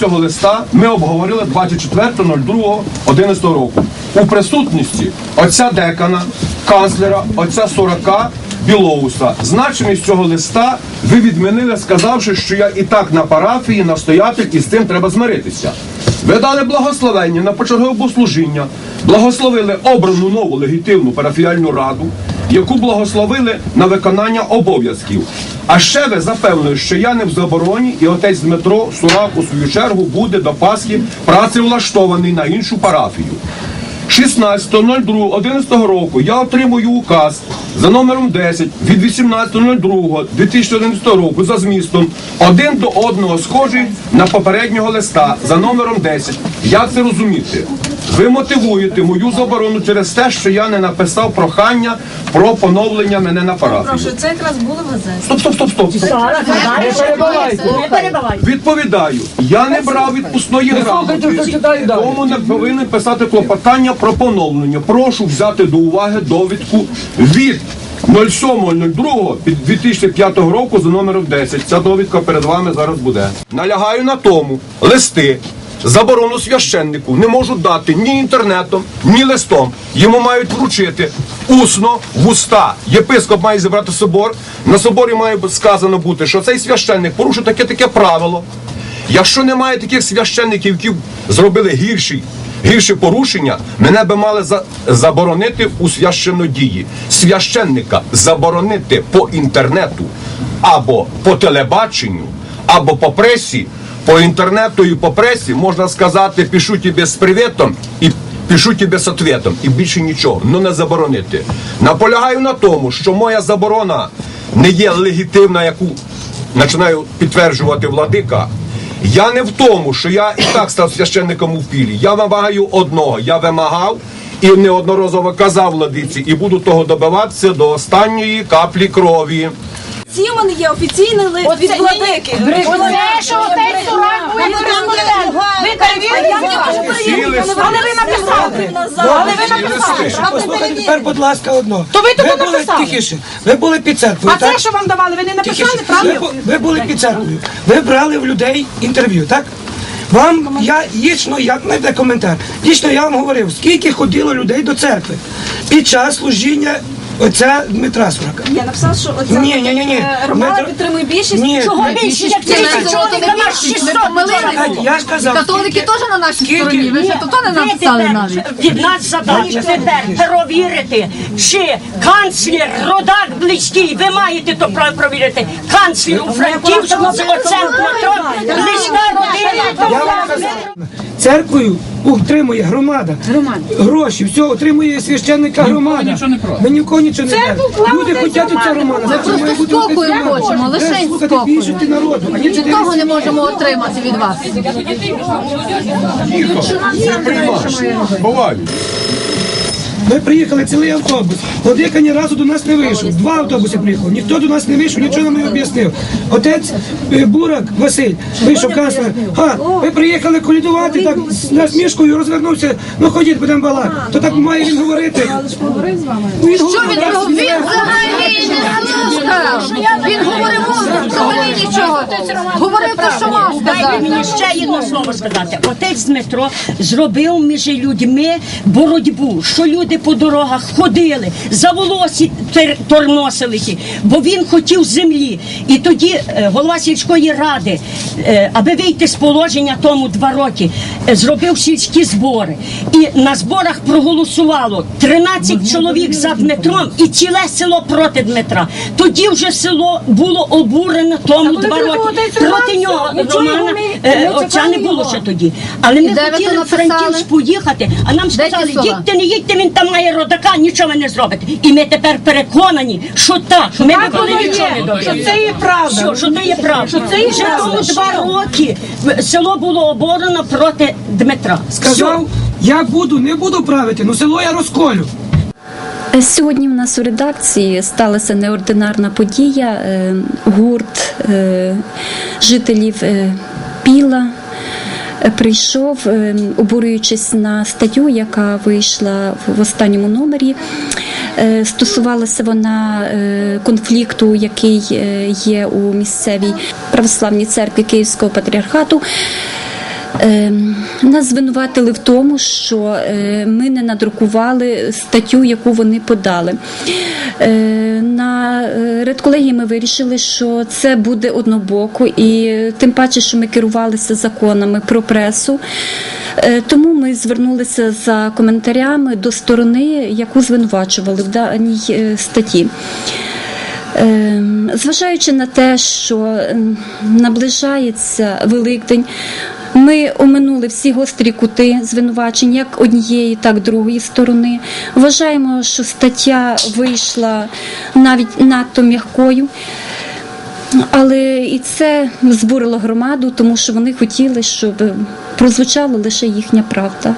цього листа ми обговорили 24.02.11 року у присутності отця декана, канцлера, отця Сорока, Білоуса. Значимість цього листа ви відмінили, сказавши, що я і так на парафії, настоятель, і з цим треба змиритися. Ви дали благословення на почергове богослужіння, благословили обрану нову легітимну парафіальну раду, яку благословили на виконання обов'язків. А ще ви запевнили, що я не в забороні, і отець Дмитро Сурак у свою чергу буде до Пасхи працевлаштований на іншу парафію. 16.02.11 року я отримую указ за номером 10 від 18.02.2011 року за змістом один до одного схожий на попереднього листа за номером 10. Як це розуміти? Ви мотивуєте мою заборону через те, що я не написав прохання про поновлення мене на парафію. Прошу, це якраз було в газеті. Стоп, стоп, стоп, стоп. Не перебивайте. Відповідаю, я не брав відпускної грамоти, тому не повинен писати клопотання про поновлення. Прошу взяти до уваги довідку від 07.02.2005 року за номером 10. Ця довідка перед вами зараз буде. Налягаю на тому листи. Заборону священнику не можуть дати ні інтернетом, ні листом. Йому мають вручити усно в уста. Єпископ має зібрати собор. На соборі має сказано бути, що цей священник порушив таке таке правило. Якщо немає таких священників, які зробили гірші, гірші порушення, мене би мали за, заборонити у священнодії. Священника заборонити по інтернету або по телебаченню, або по пресі. По інтернету і по пресі можна сказати, пишу тебе з привітом і пишу тебе з ответом. І більше нічого, ну не заборонити. Наполягаю на тому, що моя заборона не є легітимна, яку починаю підтверджувати владика. Я не в тому, що я і так став священником у пілі. Я вимагаю одного. Я вимагав і неодноразово казав владиці, і буду того добиватися до останньої каплі крові. В є офіційний лист від владики. Оце, що отець Сурак буде Ви перевірите? Але ви написали. Але ви написали. Послухайте тепер, будь ласка, одно. То ви тут написали? тихіше. Ви були під церквою. А це, що вам давали, ви не написали, Ви, правда? ви були під церквою. Ви брали в людей інтерв'ю, так? Вам я лічно, я знаєте коментар. Лічно я вам говорив, скільки ходило людей до церкви під час служіння отця Дмитра Сурака. Я написав, що оця Ні, ні, ні, ні. е, Романа Дмитро- підтримує більшість. Ні. Чого більшість? Як Ні, тільки ні, чоловік на нас 600 Чекайте, Я ж казав, Католики скільки- теж на нашій скільки- стороні. Ви ще то не Ви написали тепер навіть. від нас задача тепер перевірити, чи канцлер Родак близький, ви маєте то про- провірити. Канцлер у Франківську з оцем Дмитром, близька родина. Я вам казав, церквою утримує громада. Гроші, все, отримує священника громада. Ми ні в кого нічого не беремо. Люди хочуть цього громада. Ми просто спокою хочемо, лише слухати спокою. народу. а не Нічого не можемо отримати від вас. Буває. Ми приїхали цілий автобус. Владика ні разу до нас не вийшов. Два автобуси приїхали. Ніхто до нас не вийшов, нічого нам не об'яснив. Отець е, Бурак Василь вийшов канцлер. Ха, ви приїхали колідувати так з насмішкою, розвернувся. Ну ходіть, будемо балакати. То так має він говорити. Ну, він Що говорить, він робив? Він взагалі не слухав. Він говорив взагалі нічого. Говорив те, що мав Дайте мені ще одне слово сказати. Отець Дмитро зробив між людьми боротьбу, що люди по дорогах ходили, за волосі тер- бо він хотів землі. І тоді е, голова сільської ради, е, аби вийти з положення тому два роки, е, зробив сільські збори. І на зборах проголосувало 13 чоловік за Дмитром і ціле село проти Дмитра. Тоді вже село було обурене тому два роки. Проти нього Романа не- е, не отця не було його. ще тоді. Але ми де хотіли в? Франківськ поїхати, а нам сказали, їдьте, не їдьте, він там має родака, нічого не зробите. І ми тепер переконані, що так, ми так воно нічого є, що це є правда. Що, що це є правда. Що це є Вже тому два роки село було оборено проти Дмитра. Сказав, я буду, не буду правити, ну село я розколю. Сьогодні в нас у редакції сталася неординарна подія. Е, Гурт е, жителів е, Піла е, прийшов, е, обурюючись на статтю, яка вийшла в останньому номері. Е, Стосувалася вона конфлікту, який є у місцевій православній церкві Київського патріархату. Ем, Нас звинуватили в тому, що е, ми не надрукували статтю, яку вони подали. Е, На е, редколегії ми вирішили, що це буде однобоко, і тим паче, що ми керувалися законами про пресу. Тому ми звернулися за коментарями до сторони, яку звинувачували в даній статті. Ем, Зважаючи на те, що наближається Великдень, ми оминули всі гострі кути звинувачень, як однієї, так і другої сторони. Вважаємо, що стаття вийшла навіть надто м'якою. Але і це збурило громаду, тому що вони хотіли, щоб прозвучала лише їхня правда.